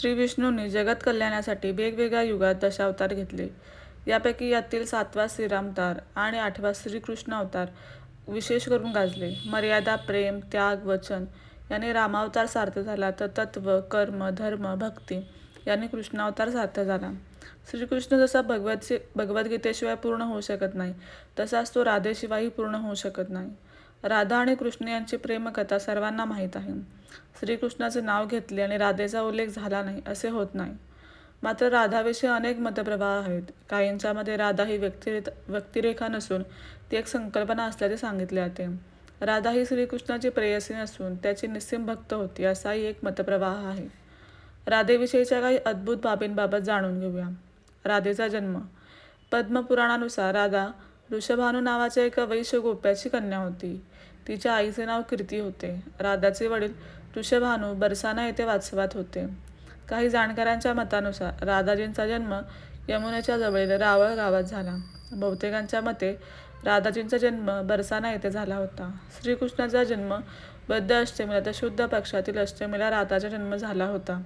श्री विष्णूंनी जगत कल्याणासाठी वेगवेगळ्या युगात दशावतार घेतले. यापैकी यातील सातवा श्रीरामतार आणि आठवा श्रीकृष्ण अवतार विशेष करून गाजले. मर्यादा प्रेम त्याग वचन याने रामावतार सार्थ झाला तर तत्व कर्म धर्म भक्ती याने कृष्णावतार सार्थ झाला. श्रीकृष्ण जसा भगवत भगवद्गीतेशिवाय पूर्ण होऊ शकत नाही तसाच तो राधेशिवायही पूर्ण होऊ शकत नाही. राधा आणि कृष्ण यांची प्रेमकथा सर्वांना माहीत आहे. श्रीकृष्णाचे नाव घेतले आणि राधेचा उल्लेख झाला नाही असे होत नाही. मात्र राधाविषयी अनेक मतप्रवाह आहेत. काहींच्यामध्ये राधा ही व्यक्तिरे व्यक्तिरेखा नसून ती एक संकल्पना असल्याचे सांगितले जाते. राधा ही श्रीकृष्णाची प्रेयसी नसून त्याची निस्सिम भक्त होती असाही एक मतप्रवाह आहे. राधेविषयीच्या काही अद्भुत बाबींबाबत जाणून घेऊया. राधेचा जन्म. पद्मपुराणानुसार राधा ऋषभानू नावाच्या एका वैश्य गोप्याची कन्या होती. तिच्या आईचे नाव कीर्ती होते. राधाचे वडील ऋषभानू बरसाना येथे वास्तवात होते. काही जाणकारांच्या मतानुसार राधाजींचा जन्म यमुनेच्या जवळील रावळ गावात झाला. बहुतेकांच्या मते राधाजींचा जन्म बरसाना येथे झाला होता. श्रीकृष्णाचा जन्म बद्ध अष्टमीला तर शुद्ध पक्षातील अष्टमीला राधाचा जन्म झाला होता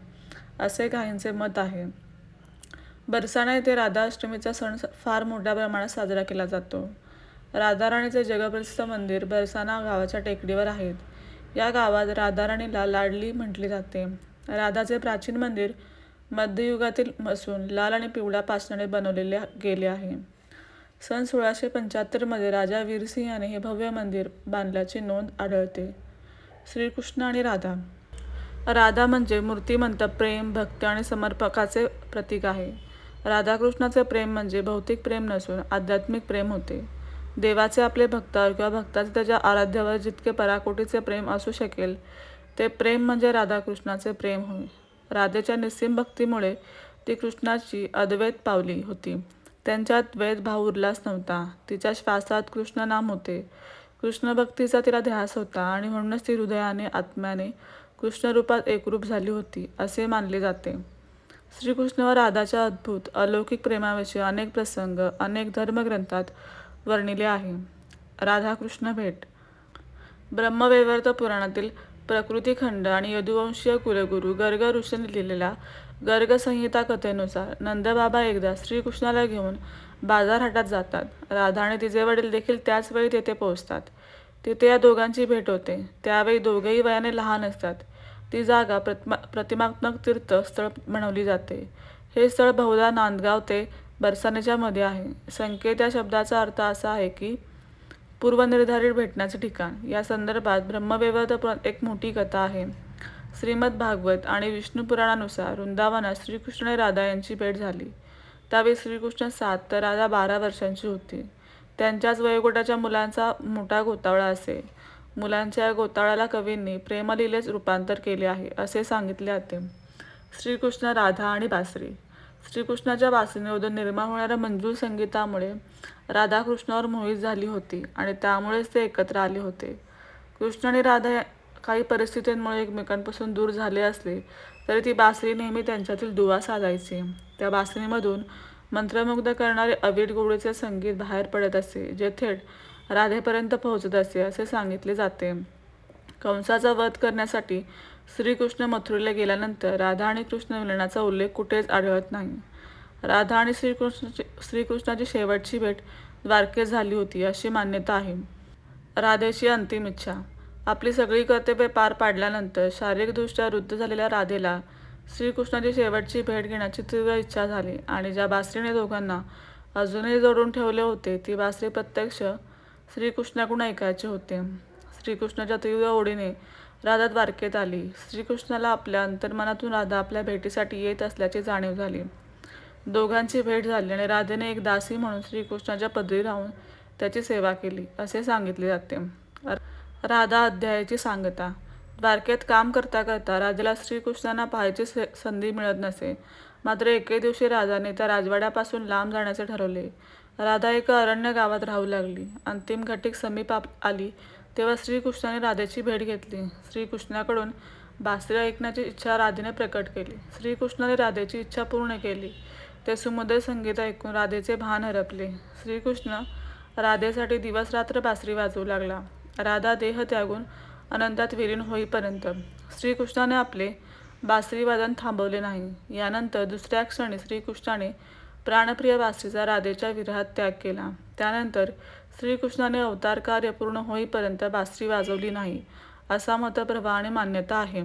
असे काहींचे मत आहे. बरसाना येथे राधा अष्टमीचा सण फार मोठ्या प्रमाणात साजरा केला जातो. राधाराणीचे जगप्रसिद्ध मंदिर बरसाना गावाच्या टेकडीवर आहेत. या गावात राधाराणीला लाडली म्हटली जाते. राधाचे प्राचीन मंदिर मध्ययुगातील असून लाल आणि पिवळ्या पाषाणाने बनवलेले गेले आहे. सन सोळाशे पंच्याहत्तरमध्ये राजा वीरसिंह याने हे भव्य मंदिर बांधल्याची नोंद आढळते. श्रीकृष्ण आणि राधा. राधा म्हणजे मूर्तिमंत प्रेम भक्ती आणि समर्पकाचे प्रतीक आहे. राधाकृष्णाचे प्रेम म्हणजे भौतिक प्रेम नसून आध्यात्मिक प्रेम होते. देवाचे आपले भक्तावर किंवा भक्ताचे त्याच्या आराध्यावर जितके पराकोटीचे प्रेम असू शकेल ते प्रेम म्हणजे राधाकृष्णाचे प्रेम होय. राधेच्या निस्सीम भक्तीमुळे ती कृष्णाची अद्वैत पावली होती. त्यांच्यात वेदभाव भाव उरलाच नव्हता. तिच्या श्वासात कृष्ण नाम होते. कृष्णभक्तीचा तिला ध्यास होता आणि म्हणूनच ती हृदयाने आत्म्याने कृष्णरूपात एकरूप झाली होती असे मानले जाते. श्रीकृष्ण व राधाच्या अद्भुत अलौकिक प्रेमाविषयी अनेक प्रसंग अनेक धर्मग्रंथात वर्णिले आहे. राधाकृष्ण भेट. ब्रह्मवैवर्त पुराणातील प्रकृतीखंड आणि यदुवंशीय कुलगुरू गर्ग ऋषीने लिहिलेल्या गर्गसंहिता कथेनुसार नंदबाबा एकदा श्रीकृष्णाला घेऊन बाजारहाटात जातात. राधा आणि तिचे वडील देखील त्याच वेळी तेथे पोहोचतात. तिथे या दोघांची भेट होते. त्यावेळी दोघेही वयाने लहान असतात. ती जागा प्रतिमा प्रतिमात्मक तीर्थ स्थळ जाते. हे स्थळ बहुधा नांदगाव ते बरसानेच्या मध्ये आहे. संकेत या शब्दाचा अर्थ असा आहे की पूर्वनिर्धारित भेटण्याचे ठिकाण. या संदर्भात ब्रह्मवैवर्त एक मोठी कथा आहे. श्रीमद भागवत आणि विष्णू पुराणानुसार वृंदावनात श्रीकृष्ण आणि राधा यांची भेट झाली. त्यावेळी श्रीकृष्ण सात तर राधा बारा वर्षांची होती. त्यांच्याच वयोगटाच्या मुलांचा मोठा गोतावळा असे. मुलांच्या या गोताळाला कवींनी प्रेमलीलेच रूपांतर केले आहे असे सांगितले जाते. श्रीकृष्ण राधा आणि बासरी. श्रीकृष्णाच्या बासरीमधून निर्माण होणाऱ्या मंजूर संगीतामुळे राधा कृष्णावर मोहित झाली होती आणि त्यामुळेच ते एकत्र आले होते. कृष्ण आणि राधा काही परिस्थितींमुळे एकमेकांपासून दूर झाले असले तरी ती बासरी नेहमी त्यांच्यातील दुवा साधायची. त्या बासरीमधून मंत्रमुग्ध करणारे अवीट गोडीचे संगीत बाहेर पडत असे जे थेट राधेपर्यंत पोहोचत असे असे सांगितले जाते. कंसाचा वध करण्यासाठी श्रीकृष्ण मथुरेला गेल्यानंतर राधा आणि कृष्ण मिलनाचा उल्लेख कुठेच आढळत नाही. राधा आणि श्रीकृष्णाची श्रीकृष्णाची शेवटची भेट द्वारकेत झाली होती अशी मान्यता आहे. राधेची अंतिम इच्छा. आपली सगळी कर्तव्ये पार पाडल्यानंतर शारीरिकदृष्ट्या वृद्ध झालेल्या राधेला श्रीकृष्णाची शेवटची भेट घेण्याची तीव्र इच्छा झाली आणि ज्या बासरीने दोघांना अजूनही जोडून ठेवले होते ती बासरी प्रत्यक्ष श्रीकृष्णाकडून ऐकायचे होते. श्रीकृष्णाच्या तीव्र ओढीने राधा द्वारकेत आली. श्रीकृष्णाला आपल्या अंतर्मनातून राधा आपल्या भेटीसाठी येत असल्याची जाणीव झाली. दोघांची भेट झाली आणि राधेने एक दासी म्हणून श्रीकृष्णाच्या पदरी राहून त्याची सेवा केली असे सांगितले जाते. राधा अध्यायाची सांगता. द्वारकेत काम करता करता राधेला श्रीकृष्णांना पाहायची संधी मिळत नसे. मात्र एके दिवशी राधाने त्या राजवाड्यापासून लांब जाण्याचे ठरवले. राधा एका अरण्य गावात राहू लागली. अंतिम घटिक समीप आली. तेव्हा श्रीकृष्णाने राधेची भेट घेतली. श्रीकृष्णाकडून बासरी ऐकण्याची इच्छा राधेने प्रकट केली. श्रीकृष्णाने राधेची इच्छा पूर्ण केली. ते सुमधुर संगीत ऐकून राधेचे भान हरपले. श्रीकृष्ण राधेसाठी दिवस रात्र बासरी वाजवू लागला. राधा देह त्यागून अनंतात विलीन होईपर्यंत श्रीकृष्णाने आपले बासरीवादन थांबवले नाही. यानंतर दुसऱ्या क्षणी श्रीकृष्णाने प्राणप्रिय बासरीचा राधेच्या विरहात त्याग केला. त्यानंतर श्रीकृष्णाने अवतार कार्य पूर्ण होईपर्यंत बासरी वाजवली नाही असा मतप्रभा आणि मान्यता आहे.